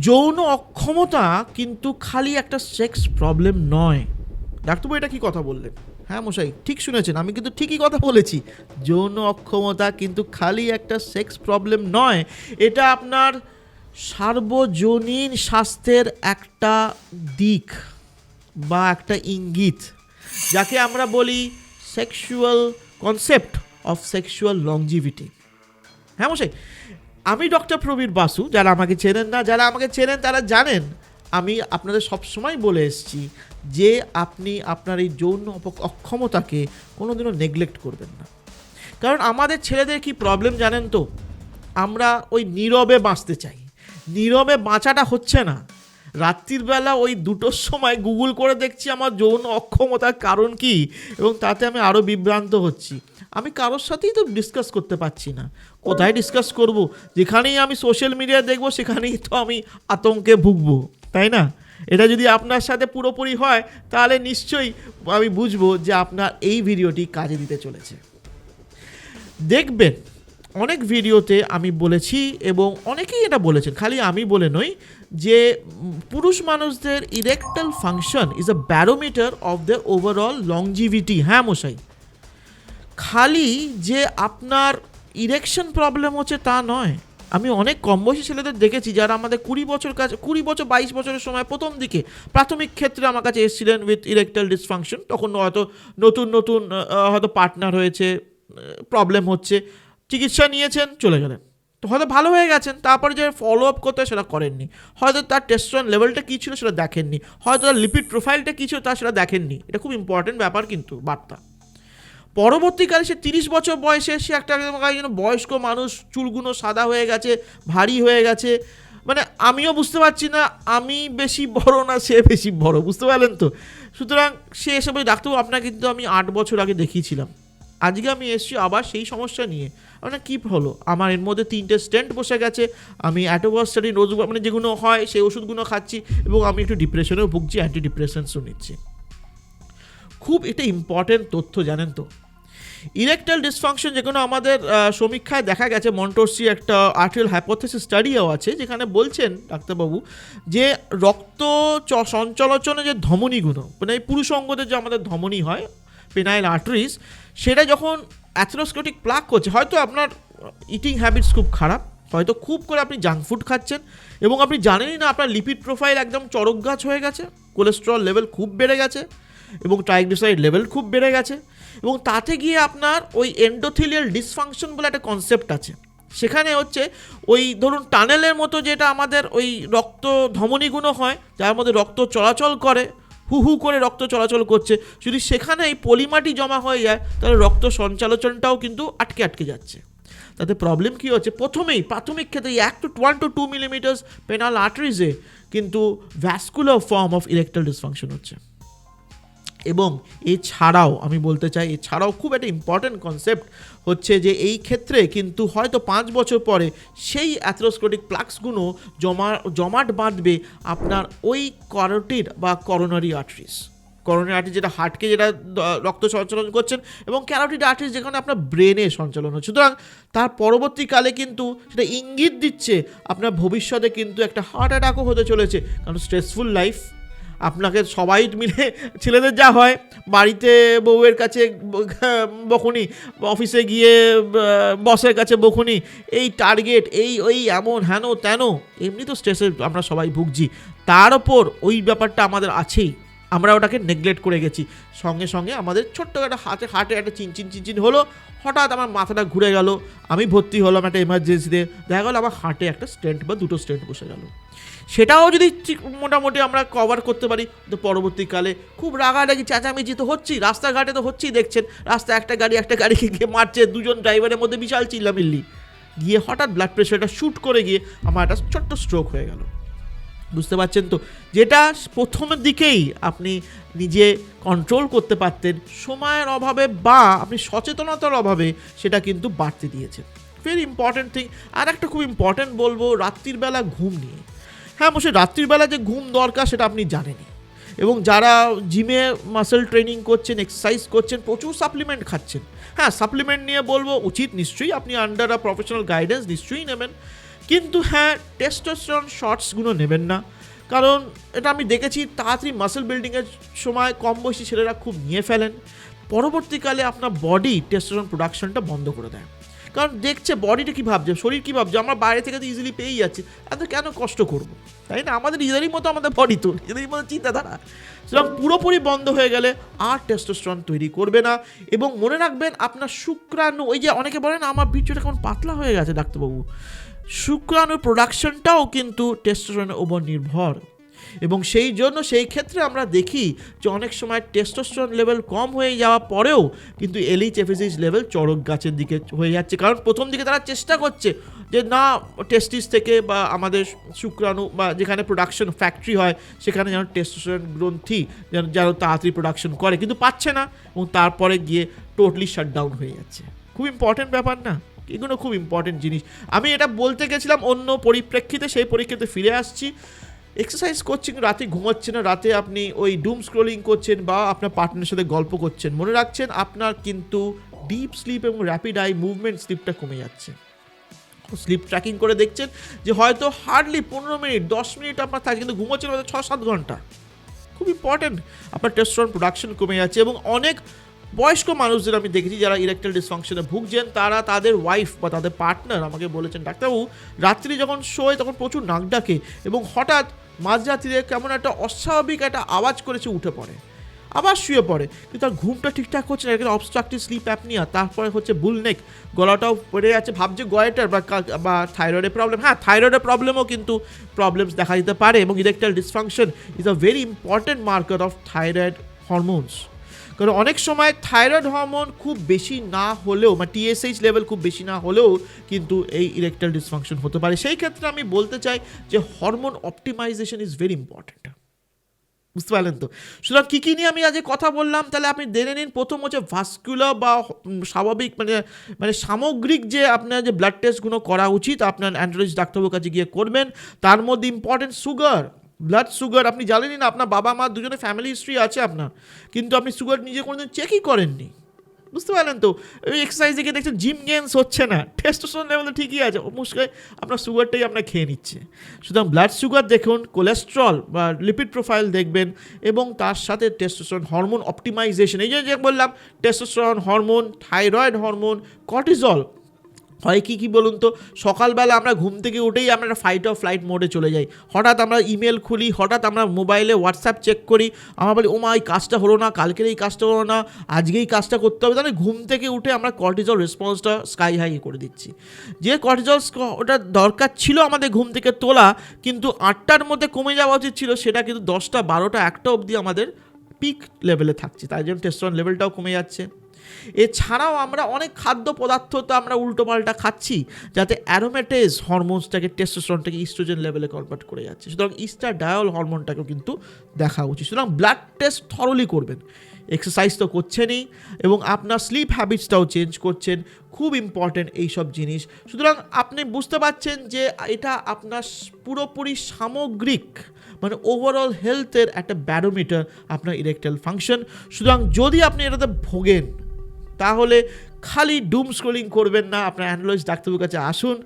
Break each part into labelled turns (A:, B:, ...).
A: যৌন অক্ষমতা কিন্তু খালি একটা সেক্স প্রবলেম নয়। ডাক্তারবাবু, এটা কি কথা বললেন? হ্যাঁ মশাই, ঠিক শুনেছেন, আমি কিন্তু ঠিকই কথা বলেছি। যৌন অক্ষমতা কিন্তু খালি একটা সেক্স প্রবলেম নয়, এটা আপনার সার্বজনীন স্বাস্থ্যের একটা দিক বা একটা ইঙ্গিত, যাকে আমরা বলি sexual concept of sexual longevity হ্যাঁ মশাই আমি ডক্টর প্রবীর বাসু, যারা আমাকে চেনেন না, যারা আমাকে চেনেন, তারা জানেন, আমি আপনাদের সবসময় বলে এসেছি যে আপনি আপনার এই যৌন অক্ষমতাকে কোনোদিনও নেগলেক্ট করবেন না। কারণ আমাদের ছেলেদের কি প্রবলেম জানেন তো? আমরা ওই নীরবে বাঁচতে চাই। নীরবে বাঁচাটা হচ্ছে না। রাত্রির বেলা ওই দুটোর সময় গুগল করে দেখছি আমার যৌন অক্ষমতার কারণ কি এবং তাতে আমি আরও বিভ্রান্ত হচ্ছি। আমি কারোর সাথেই তো ডিসকাস করতে পারছি না। কোথায় ডিসকাস করব? যেখানেই আমি সোশ্যাল মিডিয়া দেখব, সেখানেই তো আমি আতঙ্কে ভুগবো, তাই না? এটা যদি আপনার সাথে পুরোপুরি হয়, তাহলে নিশ্চয়ই আমি বুঝব যে আপনার এই ভিডিওটি কাজে দিতে চলেছে। দেখবেন অনেক ভিডিওতে আমি বলেছি এবং অনেকেই এটা বলেছেন, খালি আমি বলে নই, যে পুরুষ মানুষদের erectile function is a barometer of the overall longevity হ্যাঁ মশাই? খালি যে আপনার ইরেকশন প্রবলেম হচ্ছে তা নয়। আমি অনেক কম বয়সী ছেলেদের দেখেছি যারা আমাদের কুড়ি বছর কাছে, কুড়ি বছর, বাইশ বছরের সময় প্রথম দিকে প্রাথমিক ক্ষেত্রে আমার কাছে এসেছিলেন উইথ ইরেকটাল ডিসফাংশন তখন হয়তো নতুন নতুন হয়তো পার্টনার হয়েছে প্রবলেম হচ্ছে। চিকিৎসা নিয়েছেন, চলে গেলেন। তো হয়তো ভালো হয়ে গেছেন, তারপরে যে ফলো আপ করতে সেটা করেননি। হয়তো তার টেস্টন লেভেলটা কী ছিল সেটা দেখেননি। হয়তো তার লিপিড প্রোফাইলটা কী ছিল তা সেটা দেখেননি। এটা খুব ইম্পর্টেন্ট ব্যাপার কিন্তু, বার্তা। পরবর্তীকালে সে তিরিশ বছর বয়সে সে একটা যেন বয়স্ক মানুষ, চুলগুলো সাদা হয়ে গেছে, ভারী হয়ে গেছে। মানে আমিও বুঝতে পারছি না, আমি বেশি বড় না সে বেশি বড়, বুঝতে পারলেন তো? সুতরাং সে এসব ডাক্তারবাবু, আপনাকে কিন্তু আমি আট বছর আগে দেখিয়েছিলাম। আজকে আমি এসেছি আবার সেই সমস্যা নিয়ে। মানে কী হলো? আমার এর মধ্যে তিনটে স্টেন্ট বসে গেছে। আমি অ্যাটোবাস্টারিন রোজ মানে যেগুলো হয় সেই ওষুধগুলো খাচ্ছি এবং আমি একটু ডিপ্রেশনেও ভুগছি অ্যান্টি ডিপ্রেশনসও নিচ্ছি। খুব এটা ইম্পর্টেন্ট তথ্য, জানেন তো? ইরেকটাল ডিসফাংশন যে কোনো আমাদের সমীক্ষায় দেখা গেছে মন্টোসি একটা আর্টিয়াল হাইপোথেসিস স্টাডিও আছে, যেখানে বলছেন ডাক্তারবাবু যে রক্ত সঞ্চালচনে যে ধমনীগুলো মানে পুরুষ অঙ্গদের যে আমাদের ধমনী হয় পেনাইল আর্টারিস সেটা যখন অ্যাথেরোস্কোটিক প্লাক করছে, হয়তো আপনার ইটিং হ্যাবিটস খুব খারাপ, হয়তো খুব করে আপনি জাঙ্ক ফুড খাচ্ছেন, এবং আপনি জানেনই না আপনার লিপিড প্রোফাইল একদম চরক গাছ হয়ে গেছে কোলেস্ট্রল লেভেল খুব বেড়ে গেছে, এবং ট্রাইগ্লিসাইড লেভেল খুব বেড়ে গেছে, এবং তাতে গিয়ে আপনার ওই এন্ডোথিলিয়াল ডিসফাংশন বলে একটা কনসেপ্ট আছে। সেখানে হচ্ছে ওই ধরুন টানেলের মতো যেটা আমাদের ওই রক্ত ধমনীগুলো হয়, যার মধ্যে রক্ত চলাচল করে হু হু করে রক্ত চলাচল করছে। যদি সেখানে এই পলিমাটি জমা হয়ে যায়, তাহলে রক্ত সঞ্চালনটাও কিন্তু আটকে আটকে যাচ্ছে। তাতে প্রবলেম কী হচ্ছে? প্রথমেই, প্রাথমিক ক্ষেত্রে এক to one to two millimetres penile আর্টারিজে কিন্তু vascular form of erectile dysfunction হচ্ছে। এবং এছাড়াও, আমি বলতে চাই, এছাড়াও খুব একটা ইম্পর্ট্যান্ট কনসেপ্ট হচ্ছে যে এই ক্ষেত্রে কিন্তু হয়তো পাঁচ বছর পরে সেই অ্যাথ্রোস্কোটিক প্লাক্সগুলো জমা, জমাট বাঁধবে আপনার ওই করোটিড বা করোনারি আর্টারিস করোনারি আর্টারি যেটা হার্টকে যেটা রক্ত সঞ্চালন করছেন এবং ক্যারোটিড আর্টারিস যেখানে আপনার ব্রেনে সঞ্চালন হচ্ছে। সুতরাং তার পরবর্তীকালে কিন্তু সেটা ইঙ্গিত দিচ্ছে, আপনার ভবিষ্যতে কিন্তু একটা হার্ট অ্যাটাকও হতে চলেছে, কারণ স্ট্রেসফুল লাইফ আপনাকে সবাই মিলে ছেলেদের যা হয়, বাড়িতে বউয়ের কাছে বকুনি, অফিসে গিয়ে বসের কাছে বকুনি, এই টার্গেট, এই, ওই, এমন, হেন, তেন, এমনি তো স্ট্রেসে আমরা সবাই ভুগছি। তার ওপর ওই ব্যাপারটা আমাদের আছেই। আমরা ওটাকে নেগলেক্ট করে গেছি। সঙ্গে সঙ্গে আমাদের ছোট্ট একটা হাতে হাটে একটা চিনচিন চিনচিন হলো। হঠাৎ আমার মাথাটা ঘুরে গেল। আমি ভর্তি হলাম একটা এমার্জেন্সিতে দেখা গেলো আমার হাটে একটা স্টেন্ট বা দুটো স্টেন্ট বসে গেল। সেটাও যদি মোটামুটি আমরা কভার করতে পারি তো পরবর্তীকালে খুব রাগারাগি চেঁচামেচি তো হচ্ছেই। রাস্তাঘাটে তো হচ্ছেই, দেখছেন? রাস্তা একটা গাড়ি, একটা গাড়িকে গিয়ে মারছে, দুজন ড্রাইভারের মধ্যে বিশাল চিল্লামিল্লি। গিয়ে হঠাৎ ব্লাড প্রেশারটা শ্যুট করে গিয়ে আমার একটা ছোট্ট স্ট্রোক হয়ে গেল। বুঝতে পারছেন তো? যেটা প্রথমের দিকেই আপনি নিজে কন্ট্রোল করতে পারতেন, সময়ের অভাবে বা আপনি সচেতনতার অভাবে সেটা কিন্তু বাড়তে দিয়েছে। ভেরি ইম্পর্ট্যান্ট থিং আর একটা খুব ইম্পর্ট্যান্ট বলব, রাত্রির বেলা ঘুম নিয়ে। হ্যাঁ অবশ্যই রাত্রির বেলা যে ঘুম দরকার সেটা আপনি জানেনই। এবং যারা জিমে মাসেল ট্রেনিং করছেন এক্সারসাইজ করছেন, প্রচুর সাপ্লিমেন্ট খাচ্ছেন। হ্যাঁ সাপ্লিমেন্ট নিয়ে বলব, উচিত নিশ্চয়ই আপনি আন্ডার আ প্রফেশনাল গাইডেন্স নিশ্চয়ই নেবেন। কিন্তু হ্যাঁ টেস্টোস্টেরন শর্টসগুলো নেবেন না। কারণ এটা আমি দেখেছি, তাড়াতাড়ি মাসেল বিল্ডিংয়ের সময় কম বয়সী ছেলেরা খুব নিয়ে ফেলেন। পরবর্তীকালে আপনার বডি টেস্টোস্টেরন প্রোডাকশনটা বন্ধ করে দেয়। কারণ দেখছে বডিটা কী ভাবছে, শরীর কী ভাবছে, আমরা বাইরে থেকে তো ইজিলি পেয়েই যাচ্ছি, এত কেন কষ্ট করব? তাই না? আমাদের নিজেরই মতো আমাদের বডি তো নিজেরই মতো চিন্তাধারা। সুতরাং পুরোপুরি বন্ধ হয়ে গেলে আর টেস্টোস্টেরন তৈরি করবে না। এবং মনে রাখবেন, আপনার শুক্রাণু, ওই যে অনেকে বলেন, আমার বীর্যটা কেমন পাতলা হয়ে গেছে ডাক্তারবাবু। শুক্রাণুর প্রোডাকশনটাও কিন্তু টেস্টোস্টেরনের উপর নির্ভর। এবং সেই জন্য সেই ক্ষেত্রে আমরা দেখি যে অনেক সময় টেস্টোস্টেরন লেভেল কম হয়ে যাওয়া পরেও কিন্তু এলিচ এফিসিস লেভেল চড়ক গাছের দিকে হয়ে যাচ্ছে। কারণ প্রথম দিকে তারা চেষ্টা করছে যে না টেস্টিস থেকে বা আমাদের শুক্রাণু বা যেখানে প্রোডাকশন ফ্যাক্টরি হয়, সেখানে যেন টেস্টোস্টেরন গ্রন্থি যেন যেন তাড়াতাড়ি প্রোডাকশন করে। কিন্তু পাচ্ছে না এবং তারপরে গিয়ে টোটালি শাটডাউন হয়ে যাচ্ছে। খুব ইম্পর্টেন্ট ব্যাপার না। এগুলো খুব ইম্পর্টেন্ট জিনিস। আমি এটা বলতে গেছিলাম অন্য পরিপ্রেক্ষিতে, সেই পরিপ্রেক্ষিতে ফিরে আসছি। এক্সারসাইজ করছেন রাতে ঘুমাচ্ছেন না। রাতে আপনি ওই ডুম স্ক্রোলিং করছেন বা আপনার পার্টনারের সাথে গল্প করছেন। মনে রাখছেন আপনার কিন্তু ডিপ স্লিপ এবং র্যাপিড আই মুভমেন্ট স্লিপটা কমে যাচ্ছে। স্লিপ ট্র্যাকিং করে দেখছেন যে হয়তো হার্ডলি পনেরো মিনিট, দশ মিনিট আপনার থাকে, কিন্তু ঘুমোচ্ছেন হয়তো ছ সাত ঘণ্টা। খুব ইম্পর্টেন্ট আপনার টেস্টোস্টেরন প্রোডাকশন কমে যাচ্ছে এবং অনেক বয়স্ক মানুষদের আমি দেখেছি যারা ইরেকটাল ডিসফাংশনে ভুগছেন, তারা তাদের ওয়াইফ বা তাদের পার্টনার আমাকে বলেছেন, ডাক্তারবাবু, রাত্রি যখন শোয় তখন প্রচুর নাক ডাকে এবং হঠাৎ মাঝরাত্রিরে কেমন একটা অস্বাভাবিক একটা আওয়াজ করেছে, উঠে পড়ে। আবার শুয়ে পড়ে, কিন্তু তার ঘুমটা ঠিকঠাক হচ্ছে না এখানে অবস্ট্রাকটিভ স্লিপ অ্যাপনিয়া তারপরে হচ্ছে বুলনেক গলাটাও পড়ে যাচ্ছে, ভাবছে গয়েটার বা বা থাইরয়েডের প্রবলেম হ্যাঁ থাইরয়েডের প্রবলেমও কিন্তু প্রবলেমস দেখা দিতে পারে এবং erectile dysfunction is a very important marker of thyroid hormones কারণ অনেক সময় থাইরয়েড হরমোন খুব বেশি না হলেও মানে টিএসএইচ লেভেল খুব বেশি না হলেও কিন্তু এই ইরেকটাল ডিসফাংশন হতে পারে। সেই ক্ষেত্রে আমি বলতে চাই যে hormone optimisation is very important বুঝতে পারলেন তো? সুতরাং কী কী নিয়ে আমি আজকে কথা বললাম, তাহলে আপনি জেনে নিন। প্রথম হচ্ছে ভাস্কুলার বা স্বাভাবিক মানে মানে সামগ্রিক যে আপনার যে ব্লাড টেস্টগুলো করা উচিত, আপনার অ্যান্ড্রোলজিস্ট ডাক্তারবাবুর কাছে গিয়ে করবেন। তার মধ্যে ইম্পর্টেন্ট সুগার ব্লাড সুগার আপনি জানেনই না, আপনার বাবা, মা দুজনে ফ্যামিলি হিস্ট্রি আছে আপনার। কিন্তু আপনি সুগার নিজে কোনোদিন চেকই করেননি। বুঝতে পারলেন তো? ওই এক্সারসাইজ দেখে দেখছেন জিম গেমস হচ্ছে না। টেস্টোস্টেরন লেভেল ঠিকই আছে, মুশকিল, আপনার সুগারটাই আপনার খেয়ে নিচ্ছে। সুতরাং ব্লাড সুগার দেখুন কোলেস্ট্রল বা লিপিড প্রোফাইল দেখবেন, এবং তার সাথে টেস্টোস্টেরন হরমোন অপটিমাইজেশন এই যে বললাম testosterone hormone thyroid hormone cortisol হয় কি কি বলুন তো? সকালবেলা আমরা ঘুম থেকে উঠেই আমরা ফাইট অফ ফ্লাইট মোডে চলে যাই। হঠাৎ আমরা ইমেল খুলি, হঠাৎ আমরা মোবাইলে হোয়াটসঅ্যাপ চেক করি। আমরা বলি, ও মা, এই কাজটা হলো না, কালকের এই কাজটা হলো না, আজকেই কাজটা করতে হবে। তাহলে ঘুম থেকে উঠে আমরা কর্টিজল রেসপন্সটা স্কাই হাই করে দিচ্ছি। যে কর্টিজল ওটা দরকার ছিল আমাদের ঘুম থেকে তোলা, কিন্তু আটটার মধ্যে কমে যাওয়া উচিত ছিল, সেটা কিন্তু দশটা, বারোটা, একটা অবধি আমাদের পিক লেভেলে থাকছে। তাই জন্য টেস্টন লেভেলটাও কমে যাচ্ছে। এছাড়াও আমরা অনেক খাদ্য পদার্থ তো আমরা উল্টোপাল্টা খাচ্ছি, যাতে অ্যারোমেটেজ হরমোনসটাকে টেস্টোস্টেরনটাকে ইস্ট্রোজেন লেভেলে কনভার্ট করে যাচ্ছে। সুতরাং ইস্টার ডায়ল হরমোনটাকেও কিন্তু দেখা উচিত। সুতরাং ব্লাড টেস্ট থরলি করবেন। এক্সারসাইজ তো করছেনই এবং আপনার স্লিপ হ্যাবিটসটাও চেঞ্জ করছেন। খুব ইম্পর্টেন্ট এইসব জিনিস। সুতরাং আপনি বুঝতে পারছেন যে এটা আপনার পুরোপুরি সামগ্রিক মানে ওভারঅল হেলথের একটা ব্যারোমিটার আপনার ইরেকটাল ফাংশন সুতরাং যদি আপনি এটাতে ভোগেন তাহলে খালি ডুম স্ক্রোলিং করবেন না। আপনার অ্যানালয়েজ ডাক্তারবাবুর কাছে আসুন।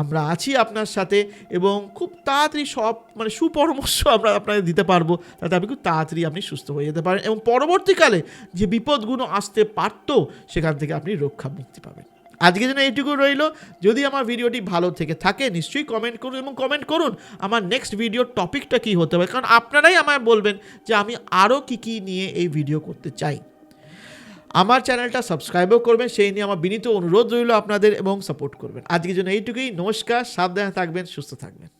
A: আমরা আছি আপনার সাথে এবং খুব তাড়াতাড়ি সব মানে সুপরামর্শ আমরা আপনাকে দিতে পারব। তাতে আপনি খুব তাড়াতাড়ি আপনি সুস্থ হয়ে যেতে পারেন এবং পরবর্তীকালে যে বিপদগুলো আসতে পারতো, সেখান থেকে আপনি রক্ষা মুক্তি পাবেন। আজকের জন্য এইটুকু রইল। যদি আমার ভিডিওটি ভালো থেকে থাকে, নিশ্চয়ই কমেন্ট করুন এবং কমেন্ট করুন আমার নেক্সট ভিডিওর টপিকটা কী হতে পারে। কারণ আপনারাই আমায় বলবেন যে আমি আরও কী কী নিয়ে এই ভিডিও করতে চাই। আমার চ্যানেলটা সাবস্ক্রাইবও করবেন, সেই নিয়ে আমার বিনীত অনুরোধ রইল আপনাদের এবং সাপোর্ট করবেন। আজকের জন্য এইটুকুই, নমস্কার, সাবধানে থাকবেন, সুস্থ থাকবেন।